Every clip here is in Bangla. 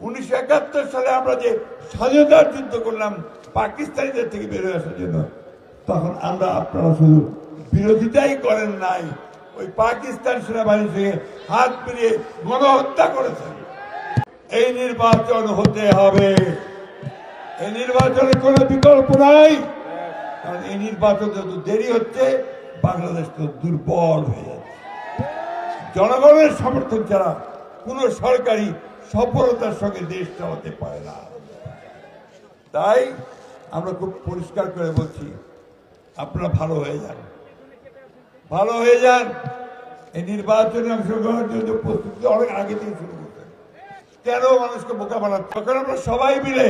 উনিশশো একাত্তর সালে আমরা যে স্বাধীনতার যুদ্ধ করলাম, পাকিস্তানিদের থেকে বেরোয় আসার জন্য, তখন আমরা আপনারা শুধু বিরোধিতাই করেন নাই, ওই পাকিস্তান সেনাবাহিনীর সঙ্গে হাত মিলিয়ে গণহত্যা করেছেন। এই নির্বাচন হতে হবে। এই নির্বাচনের কোনো বিকল্প নাই। কারণ এই নির্বাচন যত দেরি হচ্ছে, বাংলাদেশ তো দুর্বল হয়ে যাচ্ছে। জনগণের সমর্থন ছাড়া কোন সরকারি সফলতার সঙ্গে দেশ চালাতে পারে না। তাই আমরা খুব পরিষ্কার করে বলছি, আপনারা ভালো হয়ে যান। ভালো হয়ে যান। এই নির্বাচনে অংশগ্রহণের জন্য প্রস্তুতি অনেক আগে থেকে শুরু করতেন কেন মানুষকে বোকা বানাচ্ছে তখন আমরা সবাই মিলে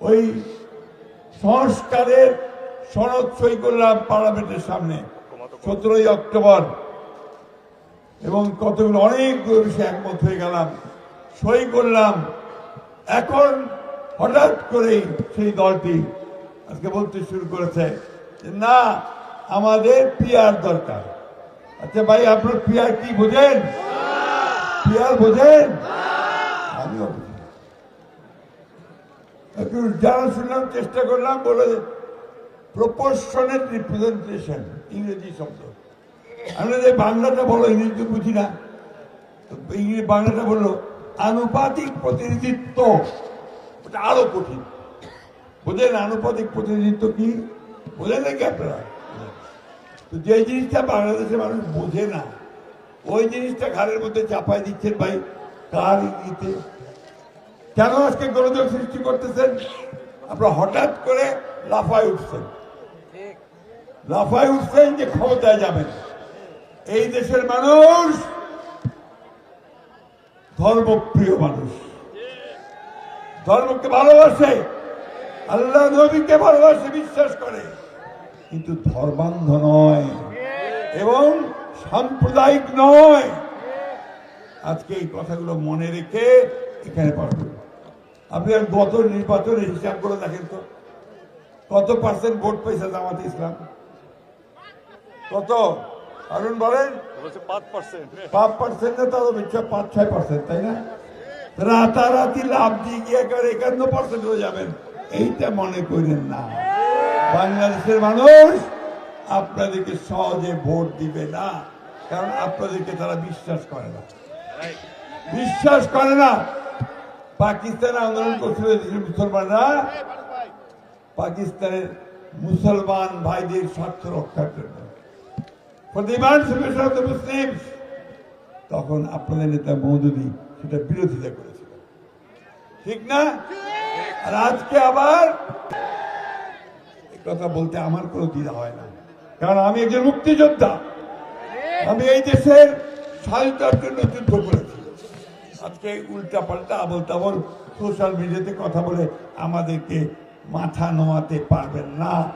ওই সংস্কারের সনদ সই করলাম পার্লামেন্টের সামনে। সতেরোই অক্টোবর এবং কতগুলো অনেকগুলো বিষয়ে একমত হয়ে গেলাম, সই করলাম। এখন হঠাৎ করেই সেই দলটি আজকে বলতে শুরু করেছে না, আমাদের পিয়ার দরকার। আচ্ছা ভাই, আপনার পিয়ার কি বোঝেন? পিয়ার বোঝেন? আমিও একটু জানা শুনলাম, চেষ্টা করলাম বলে প্রপোর্শনের রিপ্রেজেন্টেশন ইংরেজি শব্দ। আমরা যে বাংলাটা বলো, ইংরেজি বুঝি না। ইংরেজি বাংলাটা বলল, আনুপাতিক প্রতিনিধিত্ব। ওটা আরও কঠিন। বোঝেন আনুপাতিক প্রতিনিধিত্ব কি? বোঝেন নাকি আপনারা? তো যে জিনিসটা বাংলাদেশের মানুষ বোঝে না, ওই জিনিসটা ঘাড়ের মধ্যে চাপাই দিচ্ছেন ভাই কার ইঙ্গিতে। কেন আজকে গোলযোগ সৃষ্টি করতেছেন? আপনারা হঠাৎ করে লাফায় উঠছেন। লাফায় উঠছেন যে ক্ষমতায় যাবেন। এই দেশের মানুষ ধর্মপ্রিয় মানুষ। ধর্মকে ভালোবাসে, আল্লাহ নবীকে ভালোবাসে, বিশ্বাস করে। কিন্তু ধর্মান্ধ নয় এবং সাম্প্রদায়িক নয়। আজকে এই কথাগুলো মনে রেখে এখানে পাঠাবেন আপনি আর গত নির্বাচনের হিসাব করে দেখেন তো। কত পার্সেন্ট ভোট পেয়েছে জামাতে ইসলাম? কত? কারণ বলেন পাঁচ পার্সেন্ট পাঁচ না তারও বেশি পাঁচ ছয় পার্সেন্ট তাই না? রাতারাতি লাভ দিয়ে গিয়ে একেবারে একান্ন পার্সেন্ট হয়ে যাবেন। এইটা মনে করেন না। বাংলাদেশের মানুষ আপনাদেরকে সহজে ভোট দিবে না কারণ আপনাদেরকে তারা বিশ্বাস করে না। বিশ্বাস করে না। পাকিস্তান আন্দোলন করছিল এদেশের মুসলমানরা। পাকিস্তানের মুসলমান ভাইদের স্বার্থ রক্ষার জন্য। তখন আপনাদের নেতা মৌদুদি সেটা বিরোধিতা করেছিল। ঠিক না? আর আজকে আবার কথা বলতে আমার কোনো দ্বিধা হয় না। কারণ আমি একজন মুক্তিযোদ্ধা। আমি এই দেশের স্বাধীনতার জন্য যুদ্ধ করেছি। আজকে উল্টা পাল্টা আবল তাবল সোশ্যাল মিডিয়াতে কথা বলে আমাদেরকে মাথা নোয়াতে পারবেন না।